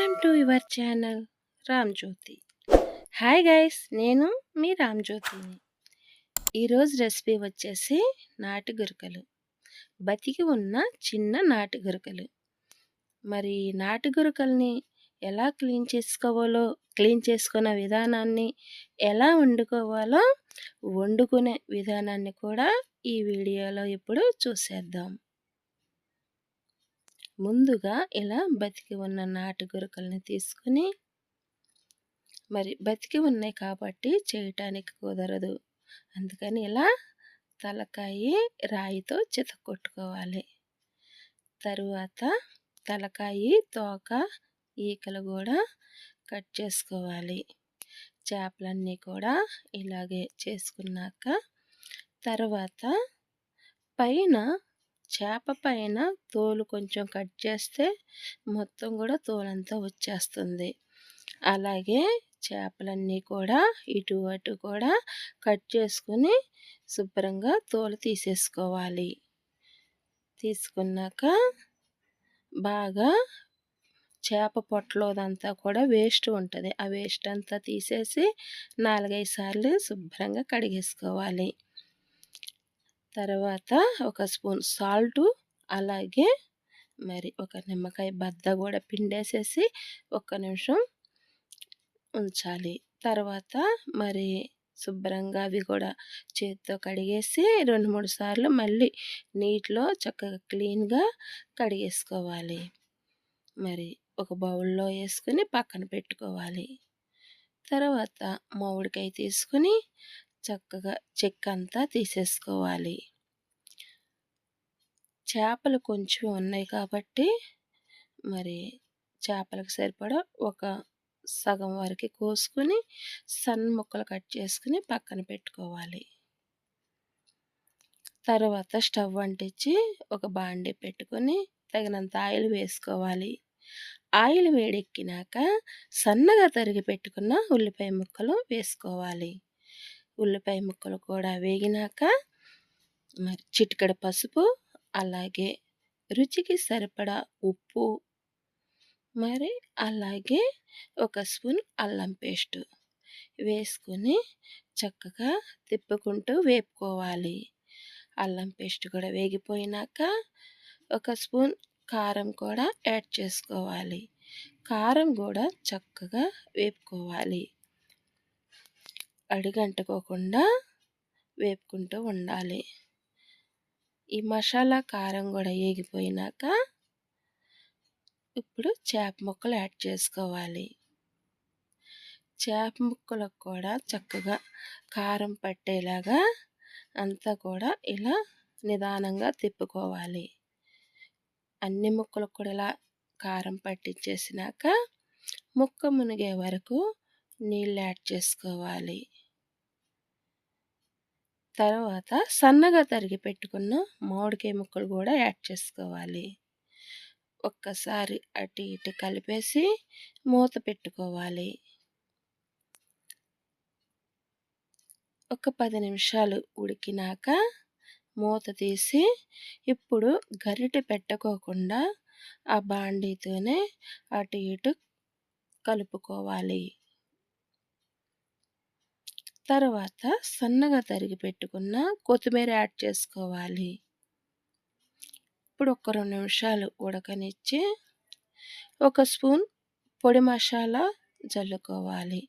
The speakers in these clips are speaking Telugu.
Welcome to your channel Ramjyothi hi guys నేను మీ రామ్జ్యోతిని ఈరోజు రెసిపీ వచ్చేసి నాటు గురుకలు బతికి ఉన్న చిన్న నాటు గురకలు మరి నాటు గురకల్ని ఎలా క్లీన్ చేసుకోవాలో క్లీన్ చేసుకున్న విధానాన్ని ఎలా వండుకోవాలో వండుకునే విధానాన్ని కూడా ఈ వీడియోలో ఇప్పుడు చూసేద్దాం. ముందుగా ఇలా బతికి ఉన్న నాటు గురకల్ని తీసుకుని మరి బతికి ఉన్నాయి కాబట్టి చేయటానికి కుదరదు. అందుకని ఇలా తలకాయి రాయితో చితకొట్టుకోవాలి తరువాత తలకాయి తోక ఈకలు కూడా కట్ చేసుకోవాలి. చేపలన్నీ కూడా ఇలాగే చేసుకున్నాక తర్వాత పైన చేప పైన తోలు కొంచెం కట్ చేస్తే మొత్తం కూడా తోలంతా వచ్చేస్తుంది. అలాగే చేపలన్నీ కూడా ఇటు అటు కూడా కట్ చేసుకుని శుభ్రంగా తోలు తీసేసుకోవాలి. తీసుకున్నాక బాగా చేప పొట్టలోదంతా కూడా వేస్ట్ ఉంటుంది. ఆ వేస్ట్ అంతా తీసేసి నాలుగైదు సార్లు శుభ్రంగా కడిగేసుకోవాలి. తర్వాత ఒక స్పూన్ సాల్టు అలాగే మరి ఒక నిమ్మకాయ బద్ద కూడా పిండేసేసి ఒక్క నిమిషం ఉంచాలి. తర్వాత మరి శుభ్రంగా అవి కూడా చేతితో కడిగేసి రెండు మూడు సార్లు మళ్ళీ నీటిలో చక్కగా క్లీన్గా కడిగేసుకోవాలి. మరి ఒక బౌల్లో వేసుకుని పక్కన పెట్టుకోవాలి. తర్వాత మామిడికాయ తీసుకుని చక్కగా చెక్క అంతా తీసేసుకోవాలి. చేపలు కొంచెం ఉన్నాయి కాబట్టి మరి చేపలకు సరిపడా ఒక సగం వరకు కోసుకుని సన్న ముక్కలు కట్ చేసుకుని పక్కన పెట్టుకోవాలి. తర్వాత స్టవ్ అంటించి ఒక బాండి పెట్టుకొని తగినంత ఆయిల్ వేసుకోవాలి. ఆయిల్ వేడెక్కినాక సన్నగా తరిగి పెట్టుకున్న ఉల్లిపాయ ముక్కలు వేసుకోవాలి. ఉల్లిపాయ ముక్కలు కూడా వేగినాక మరి చిటికడ పసుపు అలాగే రుచికి సరిపడా ఉప్పు మరి అలాగే ఒక స్పూన్ అల్లం పేస్ట్ వేసుకొని చక్కగా తిప్పుకుంటూ వేపుకోవాలి. అల్లం పేస్ట్ కూడా వేగిపోయినాక ఒక స్పూన్ కారం కూడా యాడ్ చేసుకోవాలి. కారం కూడా చక్కగా వేపుకోవాలి. అడుగంటుకోకుండా వేపుకుంటూ ఉండాలి. ఈ మసాలా కారం కూడా వేగిపోయినాక ఇప్పుడు చేప ముక్కలు యాడ్ చేసుకోవాలి. చేప ముక్కలకు కూడా చక్కగా కారం పట్టేలాగా అంతా కూడా ఇలా నిదానంగా తిప్పుకోవాలి. అన్ని ముక్కలకు కూడా ఇలా కారం పట్టించేసినాక ముక్క మునిగే వరకు నీళ్ళు యాడ్ చేసుకోవాలి. తర్వాత సన్నగా తరిగి పెట్టుకున్న మామిడికాయ ముక్కలు కూడా యాడ్ చేసుకోవాలి. ఒక్కసారి అటు ఇటు కలిపేసి మూత పెట్టుకోవాలి. ఒక పది నిమిషాలు ఉడికినాక మూత తీసి ఇప్పుడు గరిటె పెట్టుకోకుండా ఆ బాండీతోనే అటు ఇటు కలుపుకోవాలి. తర్వాత సన్నగా తరిగి పెట్టుకున్న కొత్తిమీర యాడ్ చేసుకోవాలి. ఇప్పుడు ఒక రెండు నిమిషాలు ఉడకనిచ్చి ఒక స్పూన్ పొడి మసాలా జల్లుకోవాలి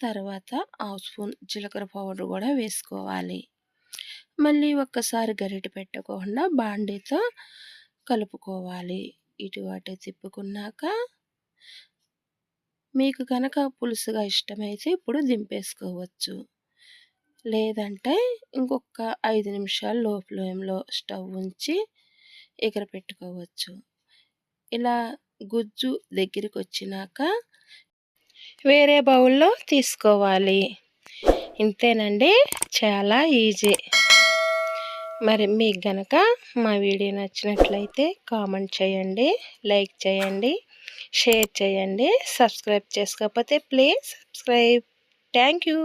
తర్వాత హాఫ్ స్పూన్ జీలకర్ర పౌడర్ కూడా వేసుకోవాలి. మళ్ళీ ఒక్కసారి గరిటె పెట్టకుండా బాండీతో కలుపుకోవాలి. ఇటు అటు తిప్పుకున్నాక మీకు కనుక పులుసుగా ఇష్టమైతే ఇప్పుడు దింపేసుకోవచ్చు. లేదంటే ఇంకొక ఐదు నిమిషాలు లో ఫ్లేమ్లో స్టవ్ ఉంచి ఎగర పెట్టుకోవచ్చు. ఇలా గుజ్జు దగ్గరికి వచ్చినాక వేరే బౌల్లో తీసుకోవాలి. ఇంతేనండి. చాలా ఈజీ. మరి మీకు గనక మా వీడియో నచ్చినట్లయితే కామెంట్ చేయండి లైక్ చేయండి షేర్ చేయండి సబ్స్క్రైబ్ చేసుకోకపోతే ప్లీజ్ సబ్స్క్రైబ్. Thank you.